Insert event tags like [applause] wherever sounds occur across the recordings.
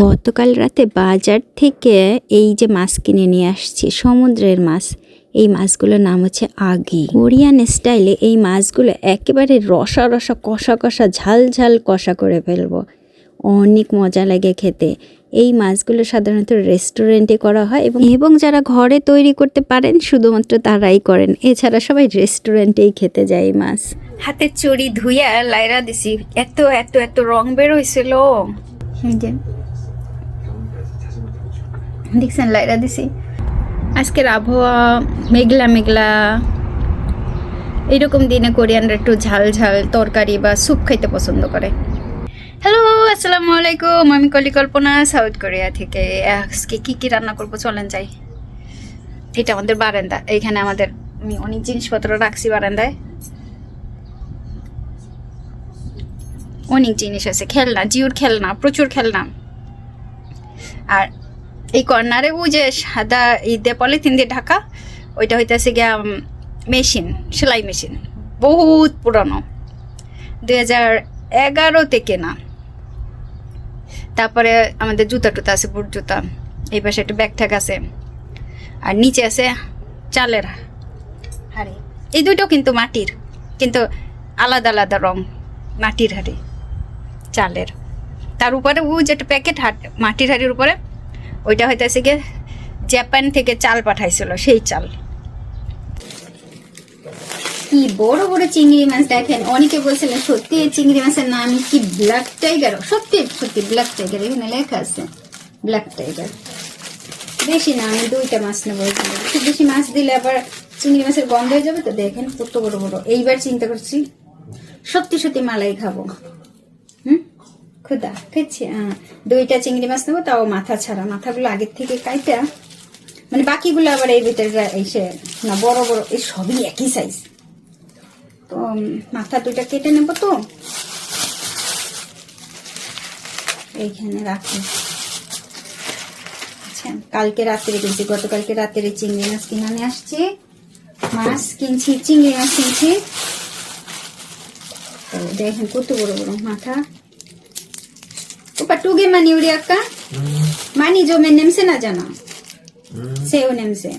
গতকাল রাতে বাজার থেকে এই যে মাছ কিনে নিয়ে আসছি, সমুদ্রের মাছ, এই মাছগুলোর নাম হচ্ছে আগি। কোরিয়ান স্টাইলে এই মাছগুলো একেবারে রসা রসা কষা কষা ঝাল ঝাল কষা করে ফেলব। অনেক মজা লাগে খেতে। এই মাছগুলো সাধারণত রেস্টুরেন্টে করা হয় এবং এবং যারা ঘরে তৈরি করতে পারেন, শুধুমাত্র তারাই করেন। এছাড়া সবাই রেস্টুরেন্টেই খেতে যায় মাছ। হাতের চড়ি ধুইয়া লাইরা দিছি। এত এত এত রং বের হয়েছিল দেখছেন, লাইরা দিছি। আজকের আবহাওয়া মেঘলা মেঘলা। এইরকম দিনে কোরিয়ানরা একটু ঝাল ঝাল তরকারি বা স্যুপ খাইতে পছন্দ করে। হ্যালো আসসালামু আলাইকুম আমি কলিকল্পনা সাউথ কোরিয়া থেকে। আজকে কি কি রান্না করব চলেন যাই। এটা আমাদের বারান্দা। এইখানে আমাদের আমি অনেক জিনিসপত্র রাখছি বারান্দায়। অনেক জিনিস আছে। খেলনা, জিওর খেলনা, প্রচুর খেলনা। আর এই কর্নারে ওই যে সাদা এই দিয়ে পলিথিন দিয়ে ঢাকা, ওইটা হইতেছে গিয়া মেশিন, সেলাই মেশিন। বহুত পুরনো। দুই হাজার এগারোতে কেনা। তারপরে আমাদের জুতা টুতা আছে, বুট জুতা। এই পাশে একটা ব্যাগ ঠ্যাগ আছে। আর নিচে আছে চালের হাড়ি। এই দুইটাও কিন্তু মাটির, কিন্তু আলাদা আলাদা রং মাটির হাড়ি, চালের। তার উপরে ও যেটা প্যাকেট হাট মাটির হাড়ির উপরে, ওইটা হইতেছে গিয়ে জাপান থেকে চাল পাঠাইছিল, সেই চাল। কি বড় বড় চিংড়ি মাছ দেখেন? অনেকে বলছিলেন, সত্যি এই চিংড়ি মাছের নাম কি ব্ল্যাক টাইগার সত্যি সত্যি ব্ল্যাক টাইগার এখানে লেখা আছে ব্ল্যাক টাইগার বেশি না, আমি দুইটা মাছ নেব। খুব বেশি মাছ দিলে আবার চিংড়ি মাছের গন্ধ হয়ে যাবে তো? দেখেন কত বড় বড়। এইবার চিন্তা করছি, সত্যি সত্যি মালাই খাব। হুম? খুদা খাচ্ছি হ্যাঁ দুইটা চিংড়ি মাছ নেব, তাও মাথা ছাড়া। মাথাগুলো আগের থেকে কাইটা। মানে বাকিগুলো আবার এই ভিতরে এসে, না বড় বড়, এই সবই একই সাইজ তো মাথা দুইটা কেটে নেব তো। এইখানে রাখি। আচ্ছা কালকে রাত্রে কিনছি গতকালকে রাত্রে চিংড়ি মাছ কিনে নিয়ে আসছি। মাছ কিনছি চিংড়ি মাছ কিনছি। তো দেখেন কত বড় বড় মাথা। ওপা টুগে মানি উড়ি আক্কা। মানি জমে নেমছে না জানা? সেও নেমছে।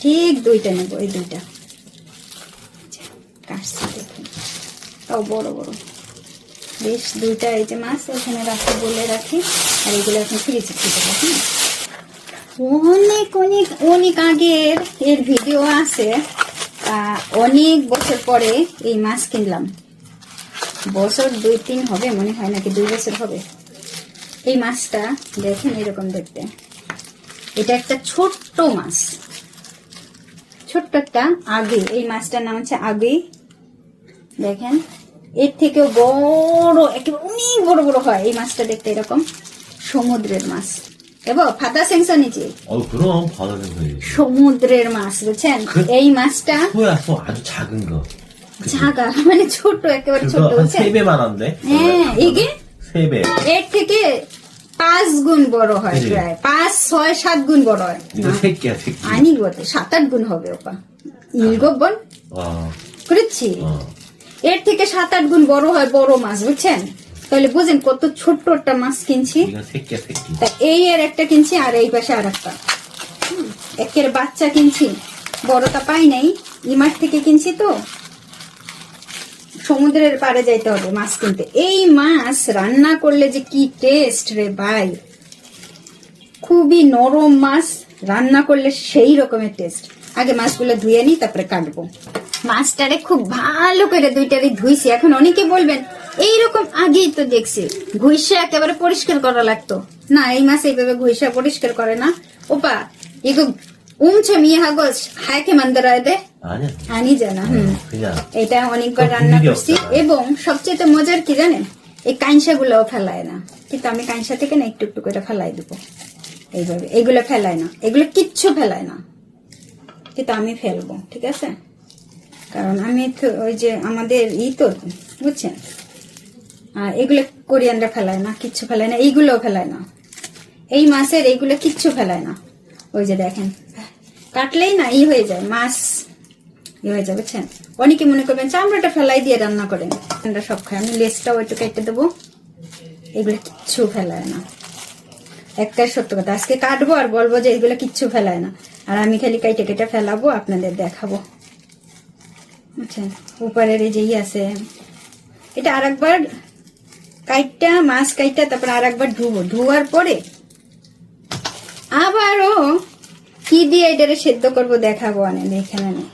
ঠিক দুইটা নেব এই দুইটা। কাটছি তাও বড় বড়। বেশ দুইটা এই যে মাছ ওখানে রাখি, বলে রাখি, আর এগুলো এখন ফ্রিজে ফ্রিজে রাখি অনেক অনেক অনেক আগের এর ভিডিও আছে। অনেক বছর পরে এই মাছ কিনলাম। বছর দুই, তিন হবে, মনে হয় নাকি দুই বছর হবে। এই মাছটা দেখেন এরকম দেখতে। এটা একটা ছোট্ট মাছ। ছোট্ট একটা আগে, এই মাছটার নাম হচ্ছে আগে দেখেন এর থেকে বড় একেবারে অনেক বড় বড় হয়। এই মাছটা দেখতে এরকম সমুদ্রের মাছ। এবং ফাদা সেংসা নিচে। সমুদ্রের মাছ বুঝছেন? এই মাছটা ঝাগা মানে ছোট একেবারে ছোট হ্যাঁ এর থেকে পাঁচ গুণ বড় হয় প্রায়। পাঁচ ছয় সাত গুণ বড় হয়। আনি বলতে সাত আট গুণ হবে ওপা। ইলগো বল। করেছি। এর থেকে সাত আট গুণ বড় হয় বড় মাছ বুঝছেন? তাহলে বুঝেন কত ছোট্ট একটা মাছ কিনছি। তা এই এর একটা কিনছি আর এই পাশে আর একটা একের বাচ্চা কিনছি। বড়টা পাই নাই ইমার থেকে কিনছি তো। সমুদ্রের পাড়ে যাইতে হবে মাছ কিনতে। এই মাছ রান্না করলে যে কি টেস্ট রে ভাই। খুবই নরম মাছ রান্না করলে সেই রকমের টেস্ট আগে মাছগুলো ধুয়ে নিই তারপরে কাটবো। মাছটারে খুব ভালো করে দুইটারে ধুইছি। এখন অনেকে বলবেন এইরকম আগেই তো দেখছি। ঘুষা একেবারে পরিষ্কার করা লাগতো। না এই মাছ এইভাবে ঘুষা পরিষ্কার করে না। ওপা এগো উমছে মিয়া হাগজ হায় কে মান্দার দে। আনি। জানা হুম। এটা অনেকবার রান্না করছি। এবং সবচেয়ে মজার কি জানেন? এই কাঁংসা গুলো ফেলায় না। কিন্তু আমি কাঁংসা থেকে না একটু একটু করে ফেলাই দিব। এইভাবে। এগুলো ফেলায় না। এগুলো কিচ্ছু ফেলায় না। কিন্তু আমি ফেলব ঠিক আছে? কারণ আমি তো ওই যে আমাদের ই তো, বুঝছেন? আর এগুলো কোরিয়ানরা ফেলায় না, কিচ্ছু ফেলায় না, এইগুলোও ফেলায় না। এই মাছের এইগুলো কিচ্ছু ফেলায় না। ওই যে দেখেন, কাটলেই না ই হয়ে যায়, মাছ ই হয়ে যায়, বুঝছেন? অনেকে মনে করবেন চামড়াটা ফেলাই দিয়ে রান্না করেন। আমরা সব খাই, আমি লেসটাও একটু কেটে দেবো। এগুলো কিচ্ছু ফেলায় না। একটাই সত্য কথা, আজকে কাটবো আর বলব যে এগুলো কিচ্ছু ফেলায় না। আর আমি খালি কাইটে কেটে ফেলাবো, আপনাদের দেখাবো। বুঝছেন উপরের এই যে ই আছে, এটা আর একবার কাইটটা, মাছ কাইটটা, তারপর আর একবার ধুবো। ধোয়ার পরে আবারও কি দিয়ে এটারে সেদ্ধ করব দেখাবো অনেক এখানে নেই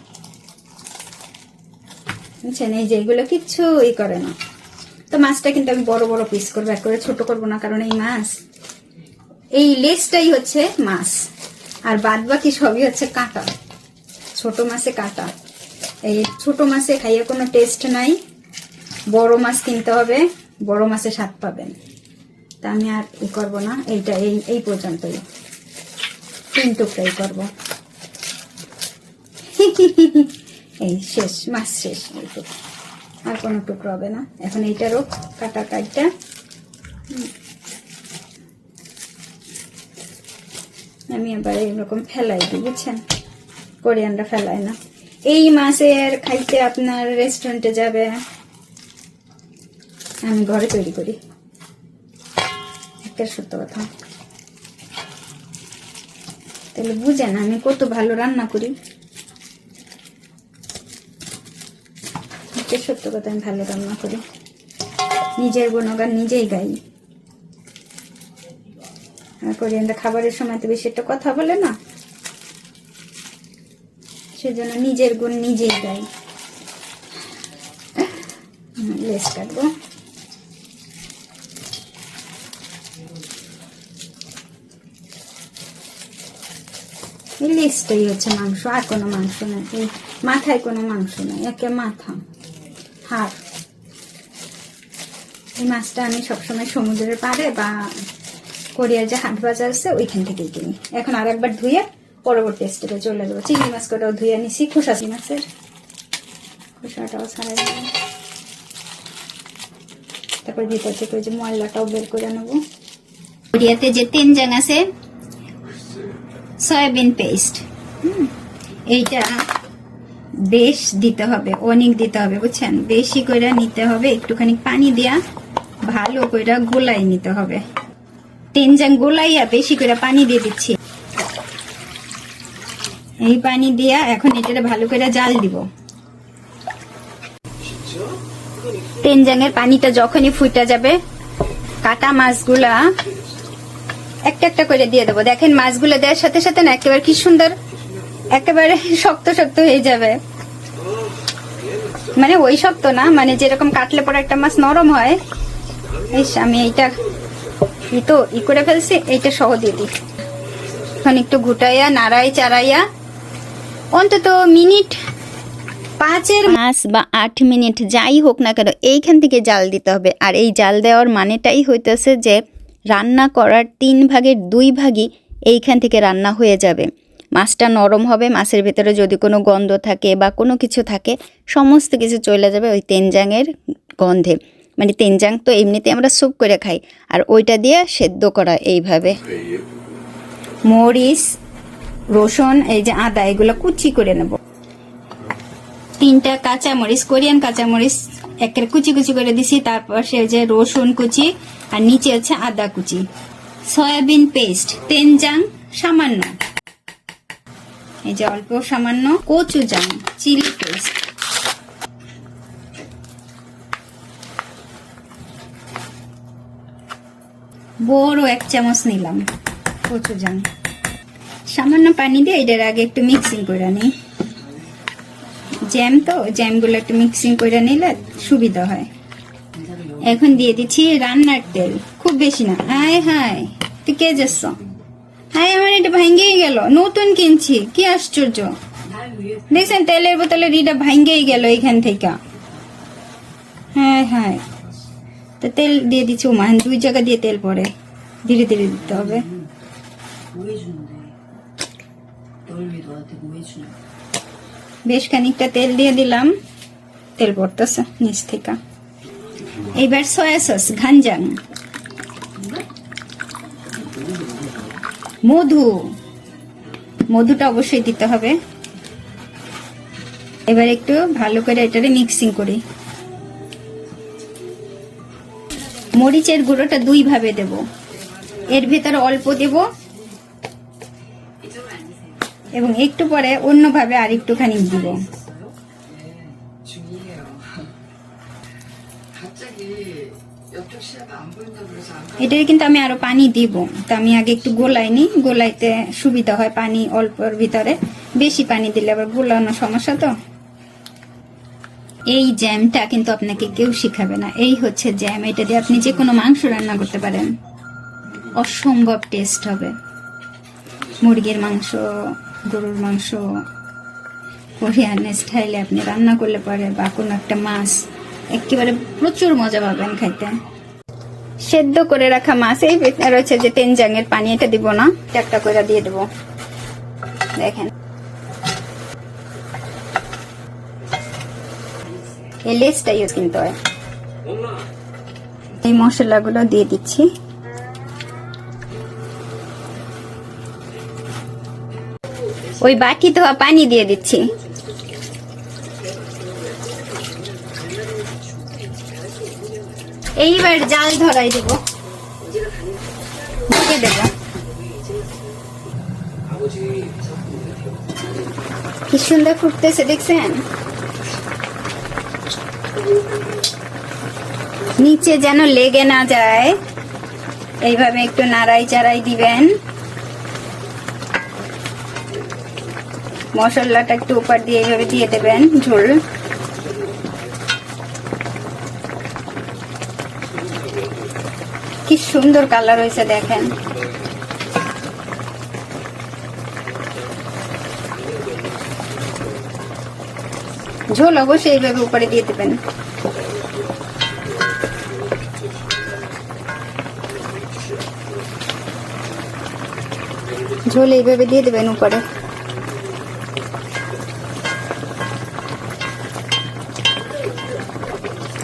বুঝছেন? এই যে এগুলো কিচ্ছু ই করে না। তো মাছটা কিন্তু আমি বড় বড় পিস করব, এক করে ছোট করব না, কারণ এই মাছ, এই লেজটাই হচ্ছে মাছ। আর বাদ বাকি সবই হচ্ছে কাঁটা। ছোট মাছে কাঁটা। এই ছোট মাছে খাইয়ে কোনো টেস্ট নাই। বড় মাছ কিনতে হবে, বড় মাছে স্বাদ পাবেন। তা আমি আর ই করব না, এইটা এই এই পর্যন্তই। তিন টুকরাই করব। [laughs] এই শেষ, মাছ শেষ আর কোনো টুকরো হবে না। এখন এইটারও কাটা কাটটা আমি আবার এরকম ফেলাই দিই, বুঝছেন? কোরিয়ানটা ফেলায় না। এই মাছের খাইতে আপনার রেস্টুরেন্টে যাবে। আমি ঘরে তৈরি করি। একটা সত্য কথা। তাহলে বুঝেন আমি কত ভালো রান্না করি। সত্য কথা, আমি ভালো রান্না করি। নিজের গুণগান নিজেই গাই। আর কোরিয়ানরা খাবারের সময় তো বেশি একটা কথা বলে না। সেজন্য নিজের গুণ নিজেই হুম, লেস কাটবো। লেসটাই হচ্ছে মাংস আর কোনো মাংস নেই। মাথায় কোনো মাংস নেই একে মাথা হাড়। এই মাছটা আমি সবসময় সমুদ্রের পাড়ে বা কোরিয়ার যে হাট বাজার আছে ওইখান থেকেই কিনি। এখন আর একবার ধুয়ে পরবর্তী স্টেপে চলে যাব। চিংড়ি মাছ কটাও ধুয়ে নিছি খোসা চিংড়ি মাছের। খোসাটাও ছাড়াই দেবো তারপর ভিতর থেকে ওই যে ময়লাটাও বের করে নেব। কোরিয়াতে যে তেনজাং আছে, সয়াবিন পেস্ট এইটা বেশ দিতে হবে, অনেক দিতে হবে, বুঝছেন? বেশি করে নিতে হবে, একটুখানি পানি দিয়া ভালো করে গোলাই নিতে হবে। তেনজাং গোলাইয়া বেশি করে পানি দিয়ে দিচ্ছি। এই পানি দিয়া এখন এটা ভালো করে জাল দিব। তেনজাংয়ের পানিটা যখনই ফুটা যাবে, কাটা মাছগুলা একটা একটা করে দিয়ে দেবো। দেখেন মাছগুলো দেওয়ার সাথে সাথে না একেবারে কি সুন্দর, একেবারে শক্ত শক্ত হয়ে যাবে। মানে ওই শক্ত না মানে যেরকম কাটলে পরে একটা মাছ নরম হয়। ইস, আমি এইটা ই তো ই করে ফেলছি, এইটা সহ দিয়ে দিই। এখন একটু ঘুটাইয়া নাড়াই চারাইয়া অন্তত মিনিট পাঁচের মাস বা আট মিনিট যাই হোক না কেন এইখান থেকে জাল দিতে হবে। আর এই জাল দেওয়ার মানেটাই হইতেছে যে রান্না করার তিন ভাগের দুই ভাগই এইখান থেকে রান্না হয়ে যাবে। মাছটা নরম হবে মাছের ভেতরে যদি কোনো গন্ধ থাকে বা কোনো কিছু থাকে সমস্ত কিছু চলে যাবে ওই তেনজাংয়ের গন্ধে। মানে তেনজাং তো এমনিতে আমরা স্যুপ করে খাই আর ওইটা দিয়ে সেদ্ধ করা এইভাবে। মরিচ রসুন, এই যে আদা, এগুলো কুচি করে নেব। তিনটা কাঁচা মরিচ কোরিয়ান কাঁচা মরিচ একের কুচি কুচি করে দিছি, তারপর সে যে রসুন কুচি, আর নিচে হচ্ছে আদা কুচি। সয়াবিন পেস্ট, তেনজাং সামান্য। এই যে অল্প সামান্য কচু কচুজাং চিলি পেস্ট। বড় এক চামচ নিলাম কচু কচুজাং সামান্য পানি দিয়ে এটার আগে একটু মিক্সিং করে নিই জ্যাম তো জ্যামগুলো একটু মিক্সিং করে নিলে সুবিধা হয়। এখন দিয়ে দিচ্ছি রান্নার তেল। খুব বেশি না। হায় হায়, তুই কে যাচ্ছ হায়, আমার এটা ভাঙ্গেই গেল। নতুন কিনছি, কি আশ্চর্য। দেখছেন, তেলের বোতলের এটা ভাঙ্গেই গেল এখান থেকে। হ্যাঁ হ্যাঁ। তো তেল দিয়ে দিচ্ছি ওমান দুই জায়গা দিয়ে তেল পরে। ধীরে ধীরে দিতে হবে। বেশ খানিকটা তেল দিয়ে দিলাম। তেল পড়তেছে নিচ থেকে। এইবার সয়া সস ঘানজাং মধু। মধুটা অবশ্যই দিতে হবে। এবার একটু ভালো করে এটারে মিক্সিং করি। মরিচের গুঁড়োটা দুই ভাবে দেব। এর ভিতরে অল্প দেব এবং একটু পরে অন্যভাবে আর একটুখানি দিব। এটাই কিন্তু আমি আরও পানি দিব। তো আমি আগে একটু গোলাই নিই গোলাইতে সুবিধা হয় পানি অল্পর ভিতরে। বেশি পানি দিলে আবার গোলানো সমস্যা তো। এই জ্যামটা কিন্তু আপনাকে কেউ শিখাবে না। এই হচ্ছে জ্যাম। এটা দিয়ে আপনি যে কোনো মাংস রান্না করতে পারেন। অসম্ভব টেস্ট হবে। মুরগির মাংস গরুর মাংস কোরিয়ান স্টাইলে আপনি রান্না করলে পরে বা কোনো একটা মাছ। একেবারে প্রচুর মজা পাবেন খাইতে। সেদ্ধ করে রাখা মাছ এই রয়েছে যে তেনজাঙের পানি, এটা দিব না একটা করে দিয়ে দেবো। দেখেন। এই লেসটাইও কিনতে হয়। এই মশলাগুলো দিয়ে দিচ্ছি। ওই বাটি ধোয়া পানি দিয়ে দিচ্ছি। এইবার জাল ধরাই দেব। ঢেকে দেব। কি সুন্দর ফুটতেছে, দেখছেন? নিচে যেন লেগে না যায়। এইভাবে একটু নাড়াই চাড়াই দিবেন। মশলাটা একটু উপর দিয়ে এইভাবে দিয়ে দেবেন ঝোল। কি সুন্দর কালার হয়েছে দেখেন। ঝোল অবশ্যই এইভাবে উপরে দিয়ে দেবেন। ঝোল এইভাবে দিয়ে দেবেন উপরে।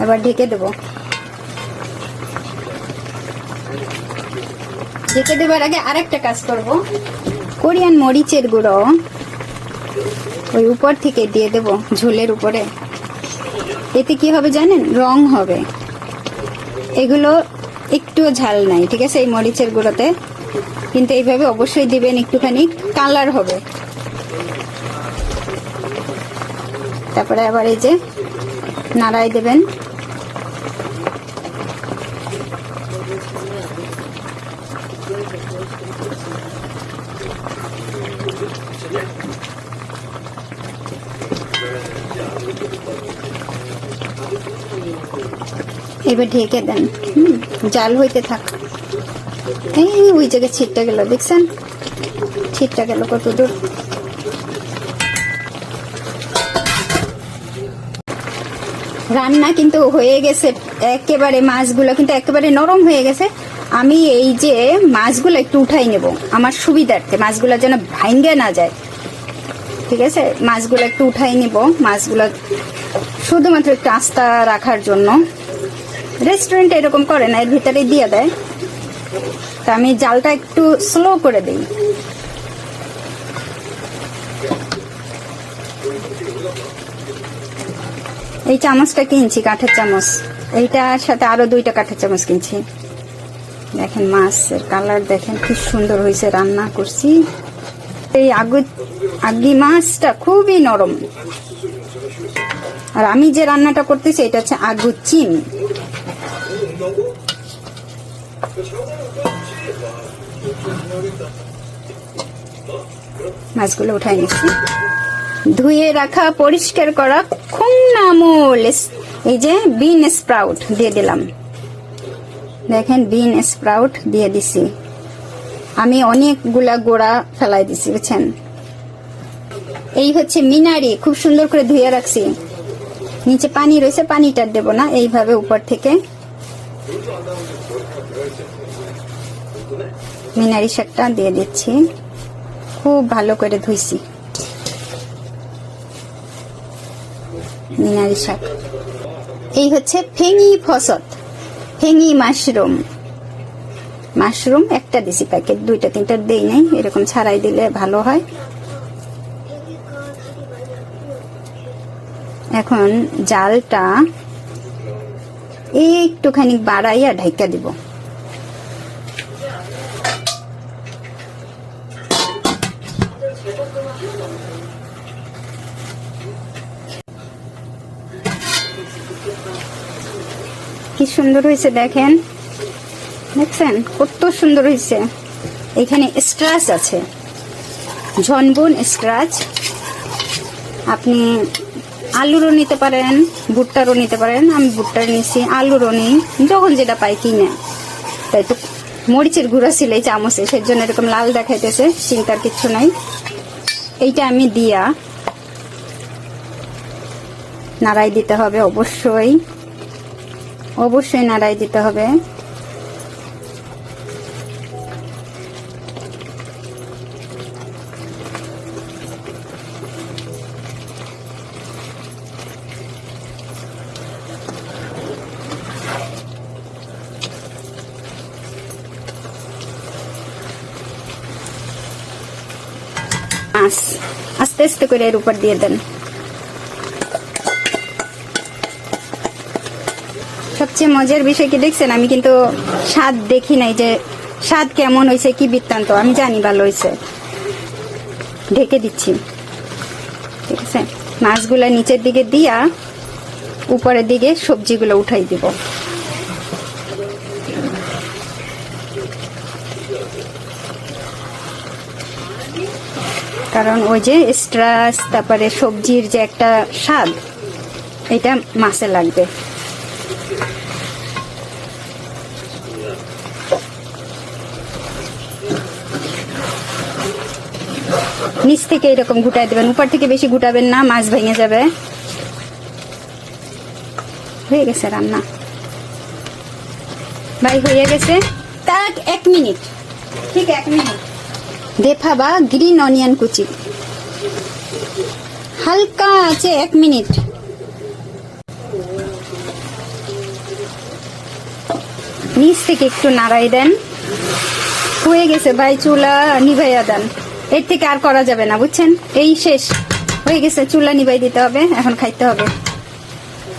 আবার ঢেকে দেবো। ঢেকে দেবার আগে আরেকটা কাজ করব। কোরিয়ান মরিচের গুঁড়ো ওই উপর থেকে দিয়ে দেব ঝোলের উপরে। এতে কি হবে জানেন? রং হবে। এগুলো একটুও ঝাল নাই, ঠিক আছে? এই মরিচের গুঁড়োতে। কিন্তু এইভাবে অবশ্যই দিবেন একটুখানি কালার হবে। তারপরে আবার এই যে নাড়াই দেবেন। এবার ঢেকে দেন। হুম, জাল হইতে থাক। এই, ওই জায়গায় ছিটটা গেল, দেখছেন? ছিটটা গেল কত দূর রান্না কিন্তু হয়ে গেছে। একেবারে মাছগুলো কিন্তু একেবারে নরম হয়ে গেছে। আমি এই যে মাছগুলো একটু উঠাই নেব। আমার সুবিধার্থে মাছগুলো যেন ভাঙ্গে না যায়। ঠিক আছে? মাছগুলো একটু উঠাই নিব। মাছগুলো শুধুমাত্র একটু আস্তা রাখার জন্য। রেস্টুরেন্টে এরকম করে না, এর ভিতরে দিয়ে দেয়। তা আমি জালটা একটু স্লো করে দিই। এই চামচটা কিনছি, কাঠের চামচ। এইটার সাথে আরও দুইটা কাঠের চামচ কিনছি। দেখেন মাছের কালার, দেখেন কি সুন্দর হয়েছে রান্না করছি। এই আগু আগি মাছটা খুবই নরম। আর আমি যে রান্নাটা করতেছি, এটা হচ্ছে আগু চিন। মাছগুলো উঠাই নিচ্ছি। ধুয়ে রাখা, পরিষ্কার করা খুন্নামূল এই যে বিন স্প্রাউট দিয়ে দিলাম। দেখেন, বিন স্প্রাউট দিয়ে দিছি। আমি অনেকগুলা গোড়া ফেলাই দিছি, বুঝছেন? এই হচ্ছে মিনারি, খুব সুন্দর করে ধুয়ে রাখছি। নিচে পানি রয়েছে, পানিটা দেব না, এইভাবে উপর থেকে। মিনারি শাকটা দিয়ে দিচ্ছি। খুব ভালো করে ধুইছি। মিনারি শাক। এই হচ্ছে ফেঙি ফসত ফেঙি মাশরুম। মাশরুম একটা দিছি প্যাকেট, দুইটা তিনটা দেই নাই, এরকম ছাড়াই দিলে ভালো হয়। এখন জালটা একটুখানি বাড়াইয়া ঢাইকা দিব। সুন্দর হয়েছে, দেখেন। দেখছেন? কত সুন্দর হয়েছে। এখানে স্ট্রাচ আছে। ঝনবন স্ট্রাচ আপনি আলুরও নিতে পারেন, ভুট্টারও নিতে পারেন। আমি ভুট্টার নিছি আলুরও নিই। যখন যেটা পাই কিনে। তাই তো মরিচের গুঁড়া ছিল এই চামচে সেই জন্য এরকম লাল দেখাইতেছে, চিন্তার কিচ্ছু নাই। এইটা আমি দিয়া নাড়াই দিতে হবে অবশ্যই। অবশ্যই নাড়াই দিতে হবে। আস্তে আস্তে করে এর উপর দিয়ে দেন। সবচেয়ে মজার বিষয় কি দেখছেন? আমি কিন্তু স্বাদ দেখি নাই যে স্বাদ কেমন হয়েছে কি বৃত্তান্ত, আমি জানি ভালো হয়েছে ঢেকে দিচ্ছি। ঠিক আছে? মাছগুলা নিচের দিকে দিয়া উপরের দিকে সবজিগুলো উঠাই দিব। কারণ ওই যে স্ট্রাস তারপরে সবজির যে একটা স্বাদ, এটা মাছে লাগবে। নিচ থেকে এরকম গুটাই দেবেন, উপর থেকে বেশি গুটাবেন না, মাছ ভেঙে যাবে। হয়ে গেছে রান্না। ভাই, হয়ে গেছে। তাক, এক মিনিট। ঠিক এক মিনিট। দেফা বা গ্রিন অনিয়ন কুচি। হালকা আছে, এক মিনিট। নিচ থেকে একটু নাড়াই দেন। হয়ে গেছে, ভাই, চুলা নিভাইয়া দেন। এর থেকে আর করা যাবে না, বুঝছেন? এই শেষ। হয়ে গেছে, চুলা নিবাই দিতে হবে, এখন খাইতে হবে।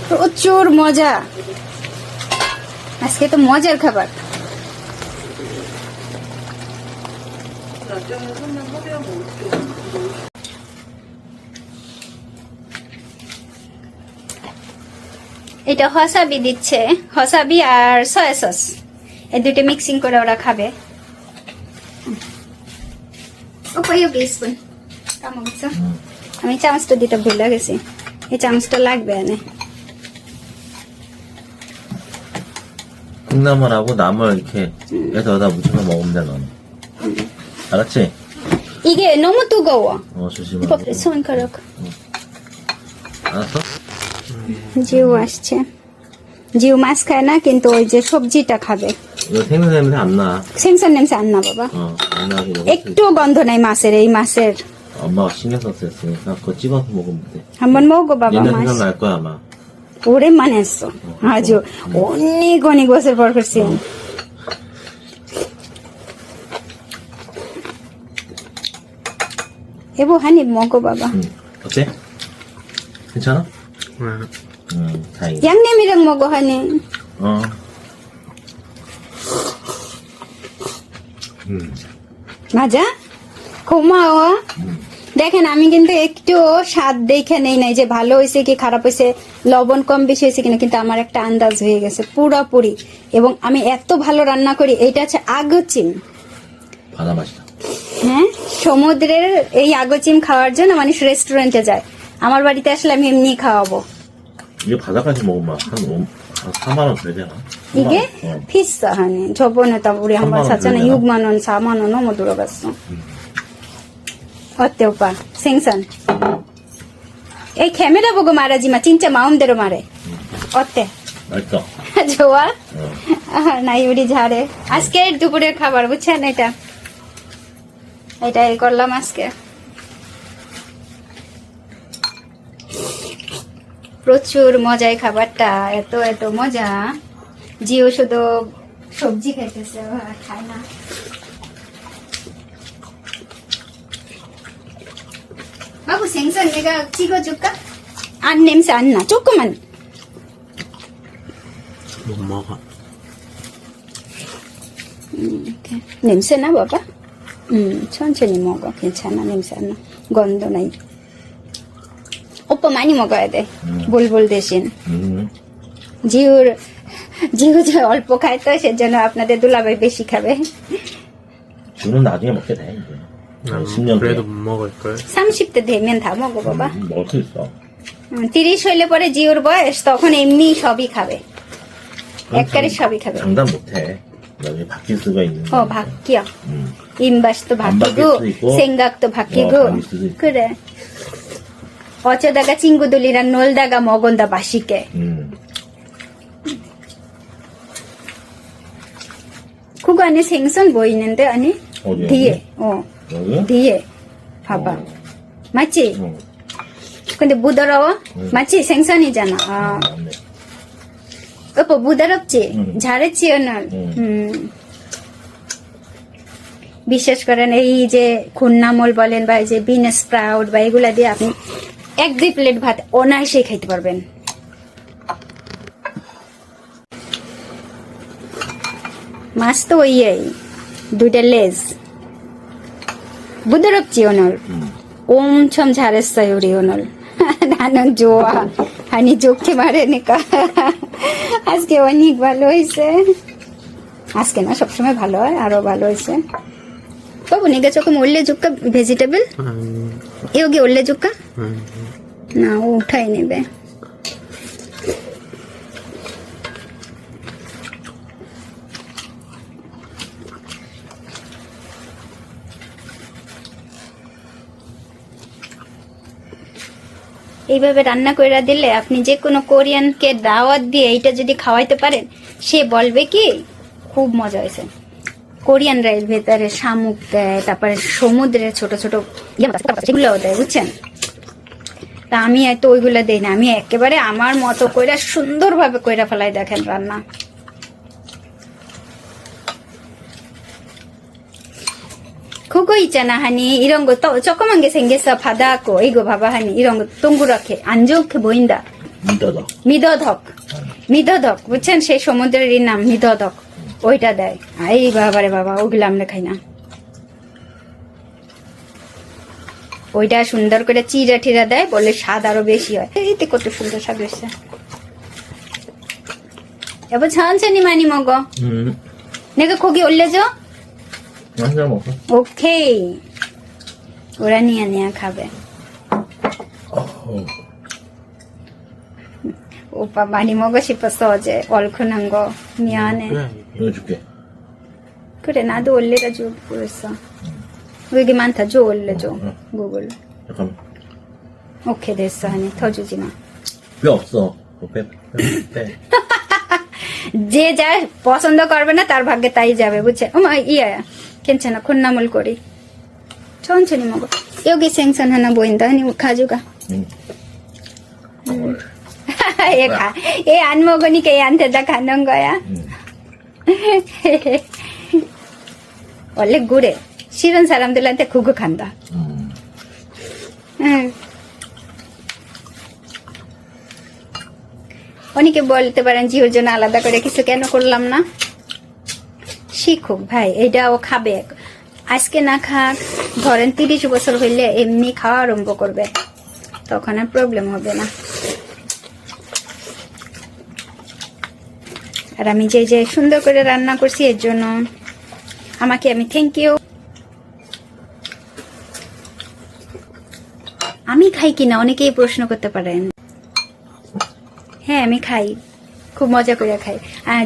প্রচুর মজা। আজকে তো মজার খাবার। এটা হসাবি দিচ্ছে হসাবি আর সয়া সস। এই দুটো মিক্সিং করে ওরা খাবে। ওপাই ওকে স্পুন কামড় আমি চামচটা দিতে ভুলে গেছি এই চামচটা লাগবে এনে 콩나물하고 나물 이렇게 해서 여기다 묻혀서 먹으면 돼 너는 알았지? 이게 너무 뜨거워 어 조심하고 손가락 알았어? জিউ আসছে জিউ মাছ খায় না কিন্তু ওই যে সবজিটা খাবে 이거 생선 냄새 안나 সেন্সার নেমসে আন্না বাবা 어안 나게 먹을 수 একটু গন্ধ নাই মাছের এই মাছের 있어. 엄마가 신경 썼었으니까 그거 찍어서 먹으면 돼 한번 먹어 বাবা 옛날 মাছ 생각 날 거야 아마 ওরে মানেছ আজ অনেক অনেক বছর পর করছি এবো হানি মগো বাবা 응. 어때? 괜찮아? 응 다행이다 양념이랑 먹 Hmm, Yang ni mirang mo gohan ni. Oo. মাজা ঘুমাও দেখেন আমি কিন্তু একটু স্বাদ দেখে নেই নাই যে ভালো হয়েছে কি খারাপ হয়েছে লবণ কম বেশি হয়েছে কিনা কিন্তু আমার একটা আন্দাজ হয়ে গেছে পুরোপুরি। এবং আমি এত ভালো রান্না করি এটা হচ্ছে আগচিম। হ্যাঁ? সমুদ্রের এই আগচিম খাওয়ার জন্য মানুষ রেস্টুরেন্টে যায়। আমার বাড়িতে আসলে আমি এমনি খাওয়াবো। 이게 바다까지 먹으면 한, 5, 한 4만 원 되잖아 이게 어. 비싸 하니 저번에 다 우리 한 번 3만 원 샀잖아 들잖아. 6만 원 4만 원 너무 들어갔어 어때 오빠 생선 এই ক্যামেরা 보고 말하지 마 진짜 마음대로 말해 어때 맛있어 좋아 어. আহ, নাই উড়ি ঝাড়ে আজকে দুপুরের খাবার বুঝছেন এটা এটাই করলাম আজকে প্রচুর মজাই খাবারটা এত এত মজা জিও শুধু সবজি খাইতেছে খায় না బాబు సెన్సన్ నిగా చీకో చుక్క అన్న నిమిషం అన్న చుక్కమని నిమిషనా బాబా చంచని మోగ కించనా నిమిషనా గొందు నై 오빠 많이 먹어야 돼. 볼볼 대신. 음. জিউর জিউ যে অল্প খায় তো সেজন্য আপনাদের দুলাভাই বেশি খাবে 주는 나중에 먹게 돼, 이제. 난 10년 그래도 뒤에. 못 먹을 걸. 30대 되면 다 먹어 বাবা 음, 먹을 수 있어. তিরিশ হইলে পরে জিওর বয়স তখন এমনি সবই খাবে একবারে সবই খাবে 장담 못 해. 나중에 바뀔 수가 있는. 어 바뀌어 음. 임바시도 안 바뀔 바뀌고 수도 있고, 생각도 바뀌고 어, 바뀔 수도 있고. 그래 어쩌다가 친구들이랑 놀다가 먹은다 맛있게 음. 그거 안에 생선 보이는데 아니 어디요? 뒤에 어 여기? 뒤에 봐봐 어. 맞지? 응. 근데 부드러워? 응. 맞지? 생선이잖아. 아, 맞네. 오빠 부드럽지? 응. 잘했지 오늘. 응. হুম। বিশেষ করেন এই যে খুন্নামল বলেন বা এই যে বিন স্প্রাউট বা এগুলা দিয়ে আপনি এক দুই প্লেট ভাত অনায়াসেই খাইতে পারবেন। মাছ তো ওইয়াই, দুইটা লেজ। বুধরব চিওনল ওম ছম ঝাড়ের সয়ুরি ওনল ধানন জোয়া, হানি চোখে মারে নেকা। আজকে অনেক ভালো হয়েছে আজকে না, সবসময় ভালো হয়, আরও ভালো হয়েছে তবু নিগে চোখে মরলে যুক্ত ভেজিটেবল ಇವಾಗ জুকা না ও উঠাই নেবে এইভাবে রান্না করে দিলে আপনি যে কোনো কোরিয়ানকে দাওয়াত দিয়ে এইটা যদি খাওয়াইতে পারেন সে বলবে কি খুব মজা হয়েছে। কোরিয়ান এর ভেতরে শামুক দেয় তারপরে সমুদ্রের ছোট ছোট ইয়ে সেগুলোও দেয় বুঝছেন? তা আমি এত ওইগুলো দেই না আমি একেবারে আমার মতো কইরা সুন্দরভাবে কইরা ফেলাই দেখেন রান্না। খুগো ইচানা হানি ইরঙ্গ চকমাঙ্গে সেঙ্গেসা ফাদা কো এইগো ভাবা হানি ইরঙ্গ তঙ্গুরাখে আঞ্জোখ বইন্দা। মিদধক মিদধক বুঝছেন? সেই সমুদ্রের নাম মিদধক ওইটা দেয় এই বাবারে বাবা ওগুলো আমরা খাই না ওইটা সুন্দর করে চিরা টিরা দেয় বলে স্বাদ আরো বেশি হয় এইতে কত সুন্দর স্বাদ হয়েছে এবার 천천히 많이 먹어 음. 내가 고기 올려줘 한잔 먹어. 오케이 ওরা নিয়ে নিয়ে খাবে 어. 오빠 많이 먹고 싶었어 어제 얼큰한 거 미안해 그래. 이거 줄게. 그래 나도 올려다 주고 그랬어 여기 많다 줘 올려줘 응. 구글 잠깐만. 오케이 됐어 하니 더 주지 마 뼈 없어. 그거 빼, 빼, 빼. যে যা পছন্দ করবে না তার ভাগ্যে তাই যাবে বুঝছে ওমা ইয়া 괜찮아 콧나물 꼬리 천천히 먹어 여기 생선 하나 보인다 아니 가져가 응. [laughs] 얘가얘안 먹으니까 얘한테 다 가는 거야 응. ಒಳ್ಳೆ ಗೂಡೆ ಶಿವನ್ ಸಲಮ್ದಿಲ್ಲ ಅಂತ ಕುಗ್ಗು ಕಂದ অনেকে বলতে পারেন জিওর জন্য আলাদা করে কিছু কেন করলাম না? শিখুক ভাই এটা ও খাবে। আজকে না খাক ধরেন তিরিশ বছর হইলে এমনি খাওয়া আরম্ভ করবে। তখন আর প্রবলেম হবে না। আর আমি যে যে সুন্দর করে রান্না করছি, এর জন্য আমাকে আমি থ্যাংক ইউ আমি খাই কিনা অনেকেই প্রশ্ন করতে পারেন। হ্যাঁ আমি খাই। খুব মজা করে খাই।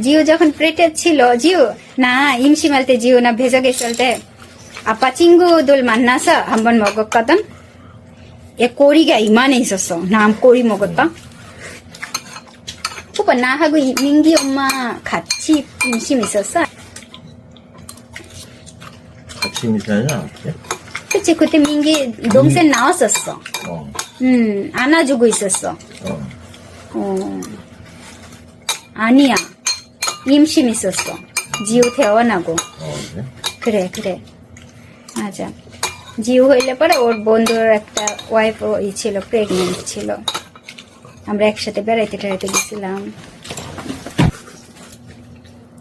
জিও যখন প্লেটে ছিল, জিও? না, ইমসি মালতে জিও না, ভেজো গেছলতে আপা চিঙ্গু দোল মান্নাসা হাম্বন মগক কাতন এ করি গাই মানে নাম করি মগত 나서 한번 먹었거든. 얘 꼬리가 이만해 있었어. 나 꼬리 먹었다. 오빠 나하고 이- 민기 엄마 같이 임신 있었어. 같이 있는 시간이 않았지? 그치 그때 민기 동생 나왔었어. 어. 음 안아주고 있었어. 어. 어. 아니야. 임신 있었어. 지우 태어나고. 어, 그래? 그래, 그래. 맞아. জিও হইলে পরে ওর বন্ধুর একটা ওয়াইফ ই ছিল প্রেগনেন্ট ছিল আমরা একসাথে বেড়াইতে টেড়াইতে গেছিলাম।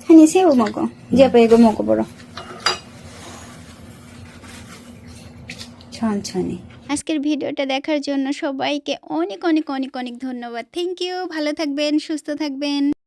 হ্যাঁ সেও মগো। যে গো মগো বড়। ছন ছনি। আজকের ভিডিওটা দেখার জন্য সবাইকে অনেক অনেক অনেক অনেক ধন্যবাদ। থ্যাংক ইউ ভালো থাকবেন, সুস্থ থাকবেন।